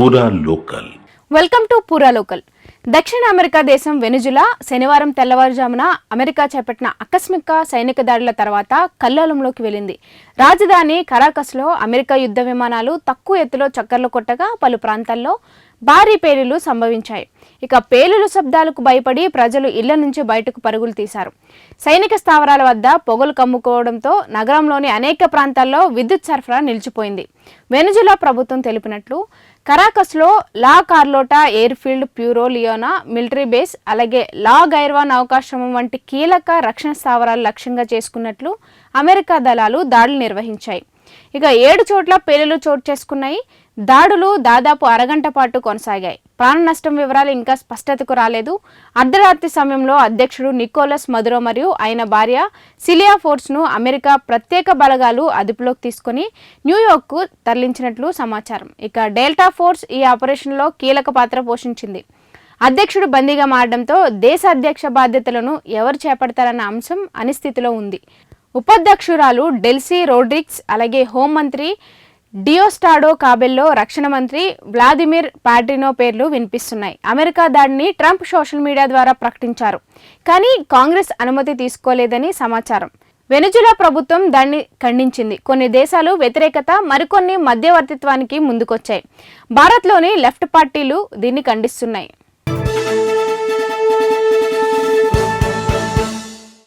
Pura local welcome to Pura local దక్షిణ America దేశం Venezuela శనివారం తెల్లవారుజామున అమెరికా చేపట్టిన ఆకస్మిక సైనిక దాడుల తర్వాత కల్లోలంలోకి వెళ్ళింది. రాజధాని కరాకస్లో అమెరికా యుద్ధ విమానాలు తక్కువ ఎత్తులో చక్కర్లు కొట్టగా పలు ప్రాంతాల్లో భారీ పేలులు సంభవించాయి. ఇక పేలులు శబ్దాలకు భయపడి ప్రజలు ఇళ్ళ నుంచి బయటకు పరుగులు తీశారు. సైనిక స్థావరాల వద్ద పొగలు కమ్ముకోవడంతో నగరంలోని అనేక ప్రాంతాల్లో విద్యుత్ సరఫరా నిలిచిపోయింది. వెనుజులా ప్రభుత్వం తెలిపినట్లు కరాకస్లో లా కార్లోటా ఎయిర్ఫీల్డ్ ప్యూరో లియోనా మిలిటరీ బేస్ అలాగే లా గైర్వాన్ అవకాశమం వంటి కీలక రక్షణ స్థావరాలు లక్ష్యంగా చేసుకున్నట్లు అమెరికా దళాలు దాడులు నిర్వహించాయి. ఇక ఏడు చోట్ల పేలులు చోటు చేసుకున్నాయి. దాడులు దాదాపు అరగంట పాటు కొనసాగాయి. ప్రాణ నష్టం వివరాలు ఇంకా స్పష్టతకు రాలేదు. అర్ధరాత్రి సమయంలో అధ్యక్షుడు నికోలస్ మధురో మరియు ఆయన భార్య సిలియా ఫోర్స్ను అమెరికా ప్రత్యేక బలగాలు అదుపులోకి తీసుకుని న్యూయార్క్కు తరలించినట్లు సమాచారం. ఇక డెల్టా ఫోర్స్ ఈ ఆపరేషన్లో కీలక పాత్ర పోషించింది. అధ్యక్షుడు బందీగా మారడంతో దేశ అధ్యక్ష బాధ్యతలను ఎవరు చేపడతారన్న అంశం అనిస్థితిలో ఉంది. ఉపాధ్యక్షురాలు డెల్సీ రోడ్రిక్స్ అలాగే హోంమంత్రి డియోస్టాడో కాబెల్లో రక్షణ మంత్రి వ్లాదిమిర్ పాట్రినో పేర్లు వినిపిస్తున్నాయి. అమెరికా దాడిని ట్రంప్ సోషల్ మీడియా ద్వారా ప్రకటించారు. కానీ కాంగ్రెస్ అనుమతి తీసుకోలేదని సమాచారం. వెనుజులా ప్రభుత్వం దాన్ని ఖండించింది. కొన్ని దేశాలు వ్యతిరేకత మరికొన్ని మధ్యవర్తిత్వానికి ముందుకొచ్చాయి. భారత్లోని లెఫ్ట్ పార్టీలు దీన్ని ఖండిస్తున్నాయి.